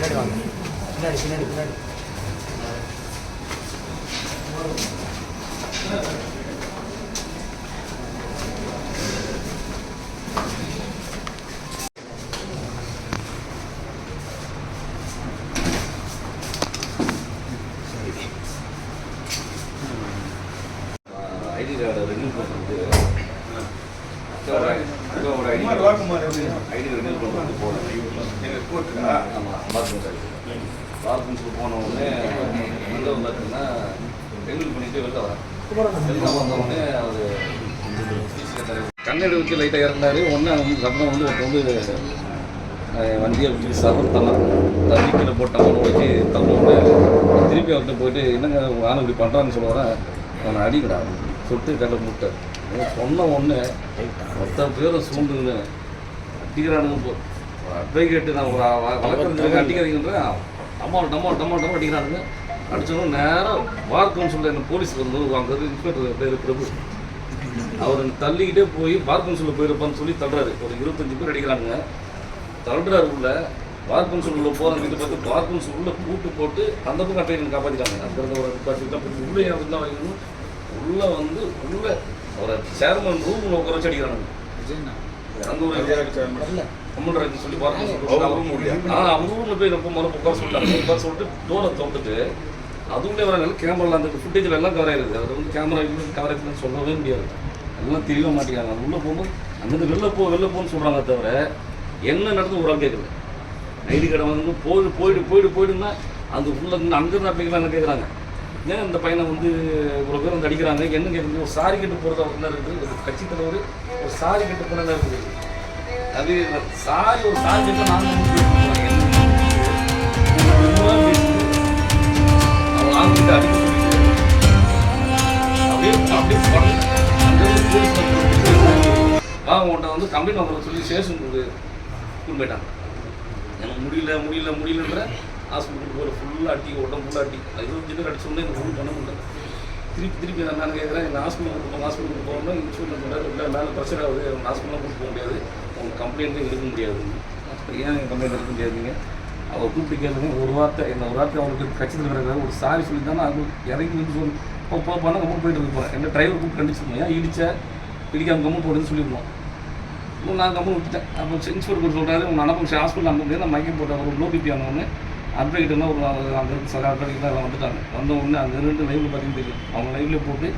பின்னாடி வாங்க பின்னாடி பின்னாடி பின்னாடி ஐடி கார்டு ரெனியூ பண்ணுறது அக்காவோட ஐடி ஐடி ரெனியூ பண்ணுறது போகிறேன் ஆமாம் பாத்ரூம் சார் பாத்ரூம்ஸுக்கு போன உடனே வெளில வந்தாச்சுன்னா ரெனியூ பண்ணிட்டு வெளில வரேன். வந்த உடனே அவர் கண்ணெடு வச்சு லைட்டாக இறந்தாரு ஒன்று வந்து சத்தம் வந்து ஒருத்தர் வந்து வண்டியை வச்சு சவர் தள்ளலாம் தள்ளி கீழே போட்டாங்க வச்சு தள்ளோட திருப்பி அவர்கிட்ட போயிட்டு என்னங்க ஆளு இப்படி பண்ணுறான்னு சொல்லுவாரேன் அவனை அடிக்கடா சொட்டு கடை முட்டை அவன் சொன்ன ஒன்று மொத்த பேரை சூண்டுங்க அடிக்கிறானுங்க போ. அட்வொகேட்டு நான் ஒரு வ- வழக்கறிஞருக்கு அடிக்காதீங்கன்ற அம்மா டம்மா டம்மா டம்மா அடிக்கிறானுங்க. அடிச்சோன்னு நேராக வார் கவுன்சிலில் என்ன போலீஸ் வந்து அங்கே இன்ஸ்பெக்டர் பேர் பிரபு அவர் தள்ளிக்கிட்டே போய் பார் கவுன்சிலில் போயிருப்பான்னு சொல்லி தள்ளுறாரு. ஒரு இருபத்தஞ்சு பேர் அடிக்கிறானுங்க. தள்ளுறாரு உள்ள. பார் கவுன்சில் உள்ள போகிறவங்க கிட்ட பார்த்து பார் கவுன்சில் உள்ள கூட்டு போட்டு அந்த பக்கம் அட்டையை காப்பாற்றிட்டாங்க அங்கே இருந்த ஒரு பார்த்து உள்ளே இருந்தால் வைக்கணும் உள்ளே வந்து உள்ளே அவரை சேர்மன் ரூமில் உட்கார வச்சு அடிக்கிறானுங்க. அங்கே ஒரு கம்ப்யூட்டர் சொல்லி அவங்க ஊரில் போய் ரொம்ப மரம் உட்கார சொல்லிட்டாங்க உட்கார சொல்லிட்டு டோரை திறந்துட்டு அதுவுமே வராங்க கேமராவில் அந்த ஃபுட்டேஜில் எல்லாம் கவர் ஆயிருது. அதில் வந்து கேமரா கவர் ஆயிருதுன்னு சொல்லவே முடியாது. எல்லாம் தெரிய மாட்டேங்கிறாங்க உள்ளே போகும்போது அங்கேருந்து வெளில போ வெளில போன்னு சொல்கிறாங்க தவிர என்ன நடந்து ஒரு ஆள் கேட்குது ஐடி கார்டை வந்து போயிடு போயிடு போயிடு போயிடுன்னா அந்த உள்ள இருந்து அங்கேருந்து அப்படிங்கிறாங்க என்ன கேட்குறாங்க ஏன் இந்த பையனை வந்து இவ்வளோ பேர் வந்து அடிக்கிறாங்க? என்ன கேட்குறது ஒரு சாரி கட்டு போகிறதா என்ன இருக்குது. ஒரு கட்சி தலைவர் ஒரு சாரி கட்டு போனதாக இருக்குது. அது சாரி ஒரு சாரி கட்டு நான் உன்ட்ட வந்து கம்ப்ளைண்ட் வாங்குற சொல்லி ஸ்டேஷன் கொண்டு போயிட்டாங்க எனக்கு முடியல முடியல முடியலன்ற ஹாஸ்பிட்டலுக்கு போகிற ஃபுல்லாக அட்டி உடம்பு ஃபுல்லாக அட்டி இருபத்தஞ்சு பேர் அடிச்சோடனே எனக்கு பண்ண முடியல திருப்பி திருப்பி நான் நான் கேட்குறேன் எங்கள் ஹாஸ்பிட்டலுக்கு போகணும் ஹாஸ்பிட்டலுக்கு போகணும் இன்சூரன்ஸ் சொல்கிறார் இல்லை மேலே பிரச்சனை ஆகுது ஹாஸ்பிட்டலாம் கூப்பிட்டு போக முடியாது உங்கள் கம்ப்ளைண்ட்டும் எடுக்க முடியாது ஏன் கம்ப்ளைண்ட் எடுக்க முடியாதுங்க? அவர் கூப்பிட்டு கேளுங்க ஒரு வார்த்தை இந்த ஒரு வார்த்தை அவருக்கு கட்சி தலைவர் ஒரு சாரி சொல்லி தானே அது இறங்கி வந்து சொல்லி. போ போ பண்ண கம்மன் போயிட்டு இருப்பேன் என்ன டிரைவர் கூப்பிட்டு கண்டிச்சிருந்தோம் ஏன் இடிச்ச? இடிக்காம கம்மன் போடுன்னு சொல்லியிருந்தோம் நான் கம்மன் விட்டுட்டேன். அப்போ இன்ஸ்பெக்டர் சொல்கிறாரு உங்கள் அனுப்பம் ஹாஸ்பிட்டல் அனுப்ப நான் மைக்கம் போட்டேன். ஒரு லோ பிபி ஆனவொடனே ஒரு அந்த சில அட்வொகேட்லாம் எல்லாம் வந்துட்டாங்க. வந்த உடனே அங்கே ரெண்டு லைவில் பார்த்தீங்கன்னு தெரியும். அவங்க லைவ்ல போட்டு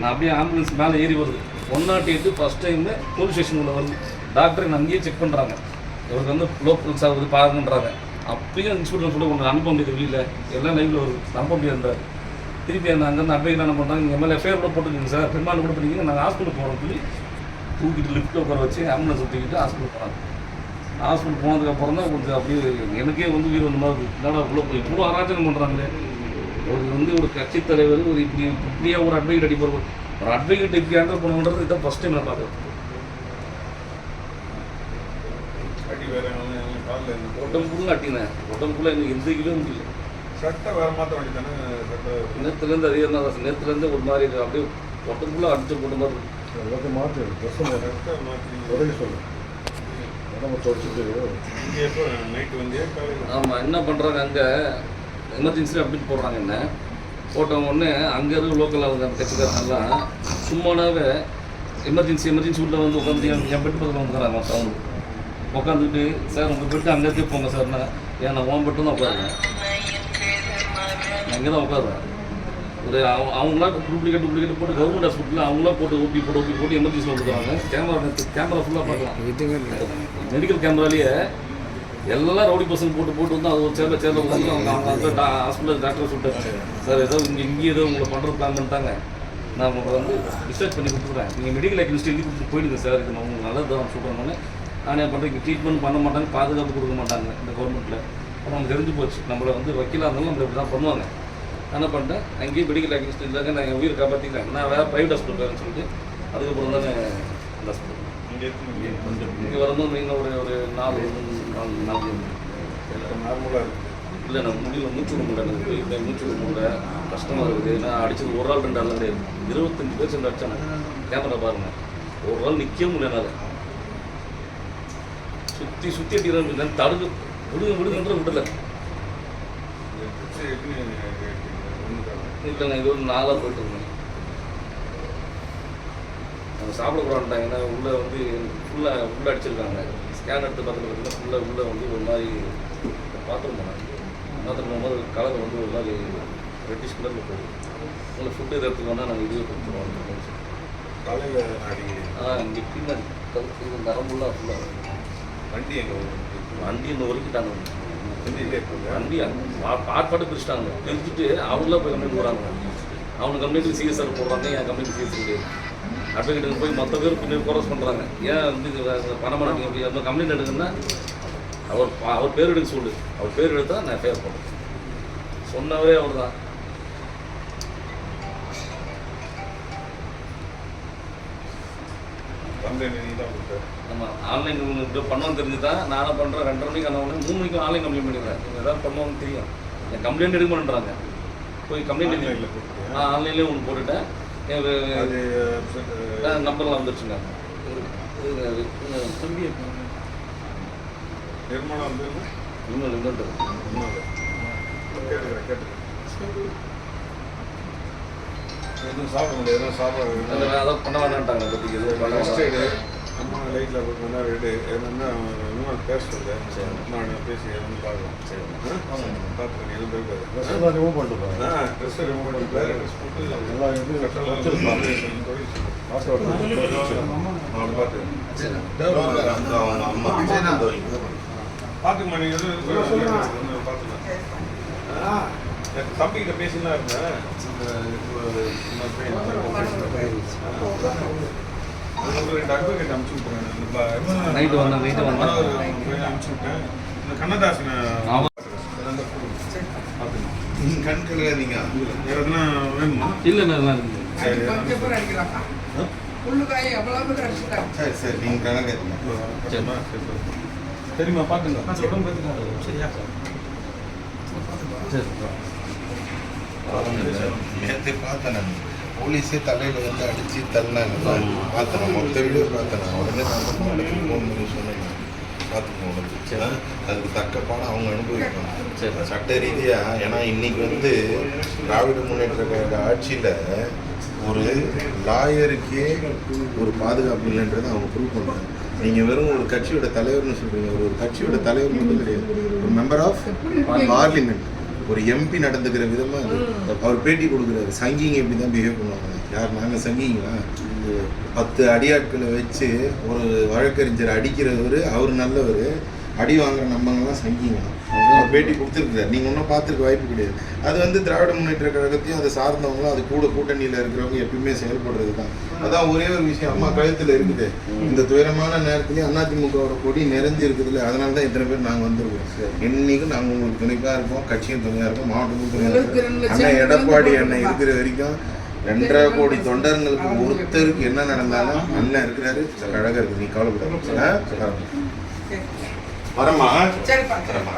நான் அப்படியே ஆம்புலன்ஸ் மேலே ஏறி வருது. One naught eight first time police station உள்ள வருது. டாக்டர் அங்கேயே செக் பண்ணுறாங்க இவருக்கு வந்து லோ பல்ஸ் ஆகுது பாருங்கன்றாங்க. அப்பயும் இன்ஸ்பெக்டர் சொல்ல ஒன்று அனுப்ப முடியாது வெளியில். எல்லாம் லைவில் ஒரு அனுப்ப முடியாது திருப்பி அந்த அங்கேருந்து அட்வைஸ் என்ன பண்ணுறாங்க நீங்கள் மேலே ஃபேர் கூட போட்டுருக்கீங்க சார். பெருமாள் கூட பண்ணிக்கிங்க நாங்கள் ஹாஸ்பிட்டல் போகிறோம் சொல்லி தூக்கிட்டு லிஃப்ட்டில் உட்கார வச்சு ஆம்புலன்ஸ் தூக்கிட்டு ஹாஸ்பிட்டல் போனாங்க ஹாஸ்பிட்டல் போனதுக்கப்புறம் தான் கொஞ்சம் அப்படியே எனக்கே வந்து உயிர் வந்த மாதிரி என்னடா இவ்வளோ இவ்வளோ அராஜகம் பண்ணுறாங்களே ஒரு வந்து ஒரு கட்சித் தலைவர் ஒரு இப்படி இப்படியே ஒரு அட்வொகேட் அடிப்பார் ஒரு அட்வொகேட் இப்படி ஹேண்டல் பண்ணுன்றது இதான் ஃபஸ்ட் டைம் நான் பார்க்குறேன் அடி வேற எவனும் காலில் இந்த உடம்புக்குள்ள அட்டினேன் உடம்புக்குள்ள எனக்கு எந்த கிலோ முடியல. சட்டை வேற மாற்ற வேண்டியதானே சட்டை. நேற்றுலேருந்து அதே தான் நேற்றுலேருந்து ஒரு மாதிரி இருக்கு. அப்படியே உடம்புக்குள்ள அடிச்சு போட்ட மாதிரி இருக்கு. எல்லாத்தையும் மாற்று ட்ரெஸ் மாற்றி சொல்லு. நைட்டு வந்தியா? காலையில்? ஆமாம் என்ன பண்ணுறாங்க அங்கே? எமர்ஜென்சி அப்டேட் போடுறாங்க என்ன? போட்ட உடனே அங்கே இருக்க லோக்கல் அவங்க கட்சிக்காரங்கெல்லாம் சும்மானாவே எமர்ஜென்சி எமர்ஜென்சி உள்ள வந்து உட்காந்து என் என் பெட்டு பக்கத்தில் வந்துக்கிறாங்க அவங்க உட்காந்துட்டு சார் உங்கள் பெட்டு அங்கேயே போங்க சார்னா ஏன் நான் உன் பெட்டு தான் உட்காருவேன் நான் இங்கே தான் உட்காருவேன் ஒரு அவங்க அவங்களா டூப்ளிகேட் டூப்ளிகேட் போட்டு கவர்மெண்ட் ஹாஸ்பிட்டலில் அவங்களா போட்டு ஓபி போட்டு ஓபி போட்டு எமர்ஜென்சி வந்துருக்காங்க கேமரா கேமரா ஃபுல்லாக பார்க்கலாம். மெடிக்கல் கேமராலேயே எல்லாம் ரவுடி பசங்க போட்டு போட்டு வந்து அது ஒரு சேர்ல சேர்ல உட்காந்து அவங்க அவங்க அந்த ஹாஸ்பிட்டல் டாக்டர் சொல்லிட்டாரு சார் ஏதோ இங்கே இங்கே ஏதோ உங்களை பண்ணுற பிளான் பண்ணிட்டாங்க. நான் உங்களுக்கு வந்து ரிசர்ச் பண்ணி கொடுத்துட்றேன். நீங்கள் மெடிக்கல் அக்யூனிஸ்ட் எழுதி கொடுத்து போயிடுங்க சார் இது நான் உங்களுக்கு நல்லது தான் சொல்கிறேன் நான் என்ன பண்ணுறேன் இங்கே ட்ரீட்மெண்ட் பண்ண மாட்டாங்க பாதுகாப்பு கொடுக்க மாட்டாங்க இந்த கவர்மெண்ட்டில் அப்புறம் நமக்கு தெரிஞ்சு போச்சு. நம்மளை வந்து வக்கீலாக இருந்தாலும் நம்மளை இப்படி தான் பண்ணுவாங்க. என்ன பண்ணிட்டேன். அங்கேயும் மெடிக்கல் அக்யூனிஸ்ட் இருந்தாங்க நான் என் உயிர் காப்பாற்றிக்கிறேன் நான் வேறு ப்ரைவேட் ஹாஸ்பிட்டல் போகிறேன்னு சொல்லிட்டு அதுக்கப்புறம் தானே அந்த ஹாஸ்பிட்டல் இங்கே வரும்போது மெயினாக ஒரு ஒரு நாலு நாலு நாலு நார்மலாக இருக்குது இல்லை நான் முடியல மூச்சு விட முடியல. எனக்கு இப்போ மூச்சு விட முடியல. கஷ்டமாக இருக்குது. நான் அடிச்சது ஒரு ஆள் ரெண்டு ஆள் கிடையாது. இருபத்தஞ்சு பேர் சேர்ந்து அடிச்சாங்க. கேமரா பாருங்க. ஒரு ஆள் நிற்க முடியல சுற்றி சுற்றி அடிக்கிறாங்க தடுக்கு விடுங்க விடுங்கன்ற விடல. இல்லைங்க இது ஒரு நாளாக போயிட்டு இருந்தேன் அவங்க சாப்பிட போகிறான்ட்டாங்கன்னா உள்ளே வந்து ஃபுல்லாக உள்ளே அடிச்சிருக்காங்க. ஸ்கேன் எடுத்து பார்த்து பார்த்தீங்கன்னா ஃபுல்லாக உள்ளே வந்து ஒரு மாதிரி பாத்ரூம் போனாங்க பாத்ரூம் போகும்போது கலர் வந்து ஒரு மாதிரி ரெட்டிஷ் கலரில் போகுது. உங்களுக்கு ஃபுட்டு எது எடுத்துக்கோன்னா நாங்கள் இதுவே கொடுத்துருவோம். ஆ இங்கே பின்னாடி கழுத்து நரம்புலாம் ஃபுல்லாக வண்டி எங்கே வண்டி இந்த ஒதுக்கிட்டாங்க வண்டி பாட்டு பிரிச்சிட்டாங்க. பிரிச்சுட்டு அவங்கள போய் கம்ப்ளைண்ட் போகிறாங்க அவனுக்கு கம்ப்ளைண்ட் சிஎஸ்ஆர் போடுறாங்க என் கம்ப்ளைண்ட் சிஎஸ்ஆர் கிடையாது அட்வொகேட்டுக்கு போய் மொத்த பேர் பின்னாடி கோரஸ் பண்ணுறாங்க ஏன் வந்து பணம் பண்ணி அப்படி அந்த கம்ப்ளைண்ட் எடுக்குன்னா அவர் அவர் பேர் எடுக்க சொல்லு. அவர் பேர் எடுத்தா நான் ஃபேர் பண்ணுறேன் சொன்னவரே அவர் தான் கம்ப்ளைண்ட் நீ தான் நம்ம ஆன்லைன் இப்போ பண்ணோம் தெரிஞ்சு தான் நானும் பண்ணுறேன் ரெண்டரை மணிக்கு அந்த மூணு மணிக்கு ஆன்லைன் கம்ப்ளைண்ட் பண்ணிடுறேன். ஏதாவது பண்ணுவோம்னு தெரியும். என் கம்ப்ளைண்ட் எடுக்க போய் கம்ப்ளைண்ட் கொடுத்தியா? நான் ஆன்லைன்லேயே ஒன்று போட்டுட்டேன். நம்பர்லாம் வந்துருச்சுங்க. தம்பி நிர்மலா வந்து இன்னொரு இன்னொரு. கேட்டுக்கிறேன் கேட்டுக்கிறேன். எதுவும் சாப்பிட முடியாது எதுவும் சாப்பிட அதான் பண்ண வேணான்ட்டாங்க பற்றி எதுவும் பண்ண ஃபஸ்ட் எய்டு. அம்மா லைட்டில் போட்டு நல்லா ரெடி என்னென்னா இன்னும் பேச. நான் பேசி எதுவும் பார்க்கலாம் சரி. பார்த்துக்கணும் எதுவும் போய்க்காது ட்ரெஸ் ரிமூவ் பண்ணிட்டு ஆ ட்ரெஸ் ரிமூவ் பண்ணி வேறு ட்ரெஸ் போட்டு எல்லா இது கட்டெல்லாம் வச்சிருப்பாங்க. வச்சிருப்பாங்க. பாஸ்வேர்டு அவனை பார்த்து அவங்க அம்மா பார்த்துக்கமா நீங்கள் பார்த்துக்கலாம் தம்பிக்கிட்ட பேசினா இருந்தேன். ரெண்டு அட்வொகேட் அனுப்பிச்சு விட்டுறேன் நைட்டு வந்தேன், நைட்டு வந்தேன். அனுப்பிச்சு விட்டேன். இந்த கண்ணதாசனை கண் கழுகாதீங்க வேற எதுனா வேணுமா? இல்லை நல்லா இருக்குது சரி உள்ளுக்காய் எவ்வளவு சரி சரி நீங்க கணக்காதீங்க சரிம்மா சரி சரி. சரிம்மா பார்த்துங்க சரியா? நேற்று பார்த்தேன் நான். போலீஸே தலையில வந்து அடிச்சு தள்ளினாங்க. பார்த்தேன் மொத்த வீடியோ பார்த்தேன் உடனே நான் வந்து ஃபோன் பண்ணி சொன்னேன். ஆ? அதுக்கு தக்க பாடம் அவங்க அனுபவிப்பாங்க. சட்ட ரீதியா ஏன்னா இன்னைக்கு வந்து திராவிட முன்னேற்ற கழக ஆட்சியில ஒரு லாயருக்கே ஒரு பாதுகாப்பு இல்லைன்றதை அவங்க ப்ரூவ் பண்ணுறாங்க நீங்கள் வெறும் ஒரு கட்சியோட தலைவர்னு சொல்றீங்க. ஒரு ஒரு கட்சியோட தலைவர் மட்டும் கிடையாது. ஒரு மெம்பர் ஆஃப் பார்லிமெண்ட் ஒரு எம்பி நடந்துக்கிற விதமாக அவர் பேட்டி கொடுக்குறாரு. சங்கிங்க இப்படி தான் பிஹேவ் பண்ணுவாங்க. யார் நாங்கள் சங்கிங்களா? பத்து அடியாட்களை வச்சு ஒரு வழக்கறிஞர் அடிக்கிறவர் அவர் நல்லவர். அடி வாங்குற நம்பங்கள்லாம் சங்கிங்க அவர் பேட்டி கொடுத்துருக்காரு நீங்கள் ஒன்றும் பார்த்துருக்க வாய்ப்பு கிடையாது. அது வந்து திராவிட முன்னேற்ற கழகத்தையும் அதை சார்ந்தவங்களும் அது கூட கூட்டணியில் இருக்கிறவங்க எப்பயுமே செயல்படுறது தான். அதான் ஒரே ஒரு விஷயம். அம்மா கழுத்தில் இருக்குது. இந்த துயரமான நேரத்துலையும் அதிமுகவோட கொடி நிறைஞ்சு இருக்குதுல்ல அதனால தான் இத்தனை பேர் நாங்கள் வந்திருக்கோம். இன்னைக்கும் நாங்கள் உங்களுக்கு துணைக்காக இருப்போம் கட்சியும் துணையாக இருப்போம் மாவட்டமும் துணையாக லட்சம் அண்ணன் எடப்பாடி. அண்ணன் இருக்கிற வரைக்கும் ரெண்டரை கோடி தொண்டர்களுக்கு ஒருத்தருக்கு என்ன நடந்தாலும் அண்ணன் இருக்கிறாரு கழகம் இருக்கு நீ கவலைப்படாத? வரமா சரிப்பா வரமா